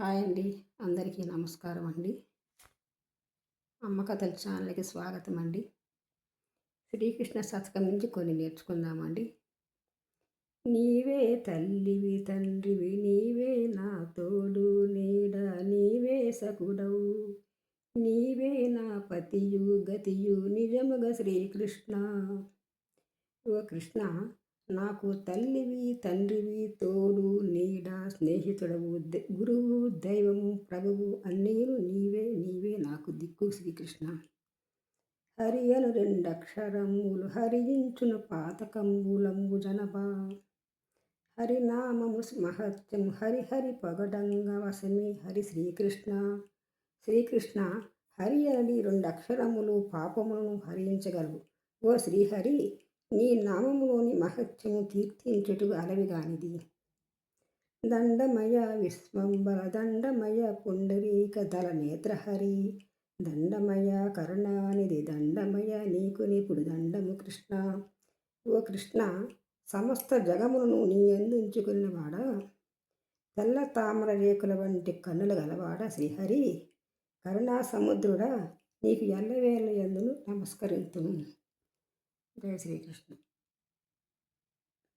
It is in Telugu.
హాయ్ అండి. అందరికీ నమస్కారం అండి. అమ్మ కథల ఛానల్కి స్వాగతం అండి. శ్రీకృష్ణ శతకం నుంచి కొన్ని నేర్చుకుందామండి. నీవే తల్లివి తండ్రివి నీవే నా తోడు నీడ నీవే సకుడవు. నీవే నా పతియు గతియు నిజముగా శ్రీకృష్ణ. ఓ కృష్ణ నాకు తల్లివి తండ్రివి తోడు నీడ స్నేహితుడవు గురువు దైవము ప్రభువు అన్నీను నీవే నీవే నాకు దిక్కు శ్రీకృష్ణ. హరి అను రెండక్షరములు హరించును పాతకంబులంబు జనబా హరినామము మహత్యము హరిహరి పొగడంగ వసమే హరి శ్రీకృష్ణ. శ్రీకృష్ణ హరి అని రెండు అక్షరములు పాపములను హరించగలవు. ఓ శ్రీహరి నీ నామములోని మహత్యము కీర్తించుటకు అలవిగానిది. దండమయ విశ్వంబర దండమయ పుండరీక దళ నేత్రహరి దండమయ కరుణానిధి దండమయ నీకు నిపుడు దండము కృష్ణ. ఓ కృష్ణ సమస్త జగములను నీ అందించుకున్నవాడా తెల్ల తామర రేకుల వంటి కన్నులు గలవాడ శ్రీహరి? కరుణా సముద్రుడా నీకు ఎల్లవేళ ఎందును de